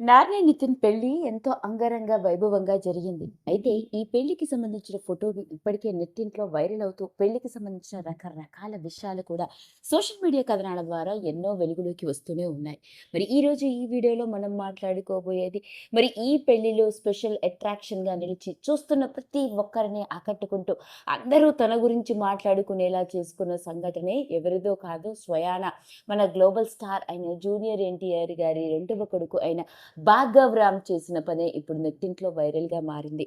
నార్నే నితిన్ పెళ్ళి ఎంతో అంగరంగ వైభవంగా జరిగింది. అయితే ఈ పెళ్ళికి సంబంధించిన ఫోటోలు ఇప్పటికే నెట్టింట్లో వైరల్ అవుతూ పెళ్ళికి సంబంధించిన రకరకాల విషయాలు కూడా సోషల్ మీడియా కథనాల ద్వారా ఎన్నో వెలుగులోకి వస్తూనే ఉన్నాయి. మరి ఈరోజు ఈ వీడియోలో మనం మాట్లాడుకోబోయేది మరి ఈ పెళ్ళిలో స్పెషల్ అట్రాక్షన్గా నిలిచి చూస్తున్న ప్రతి ఒక్కరిని ఆకట్టుకుంటూ అందరూ తన గురించి మాట్లాడుకునేలా చేసుకున్న సంఘటనే ఎవరిదో కాదు స్వయాన మన గ్లోబల్ స్టార్ అయిన జూనియర్ ఎన్టీఆర్ గారి రెండవ కొడుకు అయిన భార్గవ్ రామ్ చేసిన పనే ఇప్పుడు నెట్టింట్లో వైరల్గా మారింది.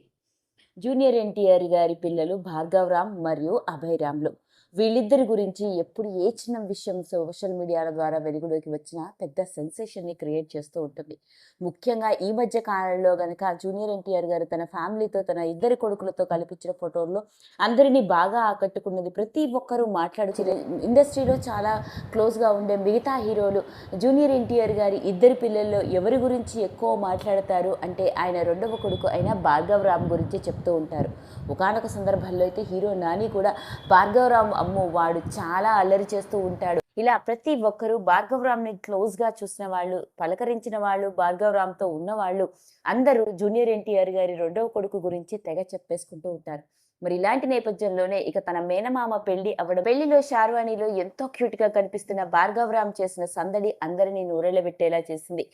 జూనియర్ ఎన్టీఆర్ గారి పిల్లలు భార్గవరామ్ మరియు అభయరామ్లు. వీళ్ళిద్దరి గురించి ఎప్పుడు ఏ చిన్న విషయం సోషల్ మీడియాల ద్వారా వెలుగులోకి వచ్చినా పెద్ద సెన్సేషన్ని క్రియేట్ చేస్తూ ఉంటుంది. ముఖ్యంగా ఈ మధ్య కాలంలో గనక జూనియర్ ఎన్టీఆర్ గారు తన ఫ్యామిలీతో తన ఇద్దరి కొడుకులతో కల్పించిన ఫోటోల్లో అందరినీ బాగా ఆకట్టుకున్నది ప్రతి ఒక్కరూ మాట్లాడుచే ఇండస్ట్రీలో చాలా క్లోజ్గా ఉండే మిగతా హీరోలు జూనియర్ ఎన్టీఆర్ గారి ఇద్దరి పిల్లల్లో ఎవరి గురించి ఎక్కువ మాట్లాడతారు అంటే ఆయన రెండవ కొడుకు అయిన భార్గవరామ్ రామ్ గురించి చెప్తూ ఉంటారు. ఒకనొక సందర్భాల్లో అయితే హీరో నాని కూడా భార్గవరామ్ అమ్ము వాడు చాలా అల్లరి చేస్తూ ఉంటాడు. ఇలా ప్రతి ఒక్కరూ భార్గవరామ్ని క్లోజ్గా చూసిన వాళ్ళు పలకరించిన వాళ్ళు భార్గవరామ్తో ఉన్నవాళ్ళు ఉన్న వాళ్ళు అందరూ జూనియర్ ఎన్టీఆర్ గారి రెండవ కొడుకు గురించి తెగ చెప్పేసుకుంటూ ఉంటారు. మరి ఇలాంటి నేపథ్యంలోనే ఇక తన మేనమామ పెళ్ళి అవడం పెళ్ళిలో షార్వాణిలో ఎంతో క్యూట్గా కనిపిస్తున్న భార్గవరామ్ చేసిన సందడి అందరినీ నూరెళ్ళబెట్టేలా చేసింది.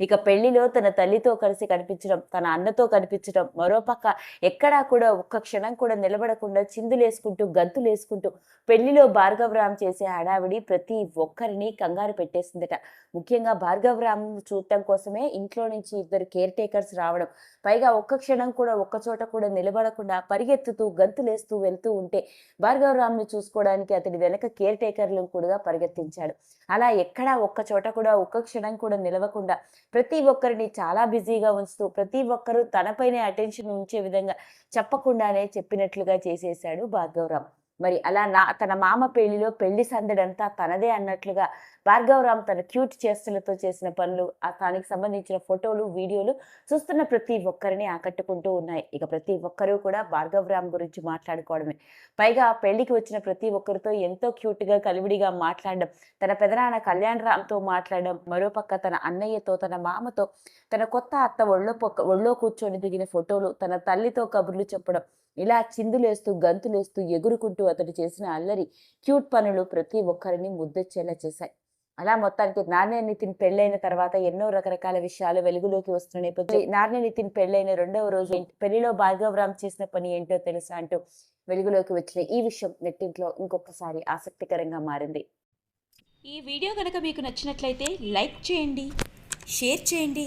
ఇక పెళ్ళిలో తన తల్లితో కలిసి కనిపించడం తన అన్నతో కనిపించడం మరోపక్క ఎక్కడా కూడా ఒక్క క్షణం కూడా నిలబడకుండా చిందులేసుకుంటూ గంతులేసుకుంటూ పెళ్ళిలో భార్గవరామ్ చేసే హడావిడి ప్రతి ఒక్కరిని కంగారు పెట్టేసిందట. ముఖ్యంగా భార్గవరామ్ చూడటం కోసమే ఇంట్లో నుంచి ఇద్దరు కేర్ టేకర్స్ రావడం. పైగా ఒక్క క్షణం కూడా ఒక్క చోట కూడా నిలబడకుండా పరిగెత్తుతూ గంతులేస్తూ వెళ్తూ ఉంటే భార్గవరామ్ను చూసుకోవడానికి అతడి వెనక కేర్ టేకర్లను కూడా పరిగెత్తించాడు. అలా ఎక్కడా ఒక్క చోట కూడా ఒక్క క్షణం కూడా నిలవకుండా ప్రతి ఒక్కరిని చాలా బిజీగా ఉంచుతూ ప్రతి ఒక్కరూ తనపైనే అటెన్షన్ ఉంచే విధంగా చెప్పకుండానే చెప్పినట్లుగా చేసేశాడు భార్గవరామ్. మరి అలా నా తన మామ పెళ్ళిలో పెళ్ళి సందడంతా తనదే అన్నట్లుగా భార్గవరామ్ తన క్యూట్ చేష్టలతో చేసిన పనులు ఆ దానికి సంబంధించిన ఫోటోలు వీడియోలు చూస్తున్న ప్రతి ఒక్కరిని ఆకట్టుకుంటూ ఉన్నాయి. ఇక ప్రతి ఒక్కరూ కూడా భార్గవరామ్ గురించి మాట్లాడుకోవడమే. పైగా పెళ్ళికి వచ్చిన ప్రతి ఒక్కరితో ఎంతో క్యూట్గా కలివిడిగా మాట్లాడడం తన పెదనాన్న కళ్యాణ్ రామ్తో మాట్లాడడం మరోపక్క తన అన్నయ్యతో తన మామతో తన కొత్త అత్త ఒళ్ళో ఒళ్ళో కూర్చొని దిగిన ఫోటోలు తన తల్లితో కబుర్లు చెప్పడం ఇలా చిందులేస్తూ గంతులేస్తూ ఎగురుకుంటూ అతడు చేసిన అల్లరి క్యూట్ పనులు ప్రతి ఒక్కరిని ముద్దొచ్చేలా చేశాయి. అలా మొత్తానికి నాణ్య నితిన్ పెళ్ళైన తర్వాత ఎన్నో రకరకాల విషయాలు వెలుగులోకి వస్తున్న నేపథ్యం నాణ్య నితిన్ పెళ్ళైన రెండవ రోజు పెళ్ళిలో భార్గవరామ్ చేసిన పని ఏంటో తెలుసా అంటూ వెలుగులోకి వచ్చిన ఈ విషయం నెట్టింట్లో ఇంకొకసారి ఆసక్తికరంగా మారింది. ఈ వీడియో కనుక మీకు నచ్చినట్లయితే లైక్ చేయండి షేర్ చేయండి.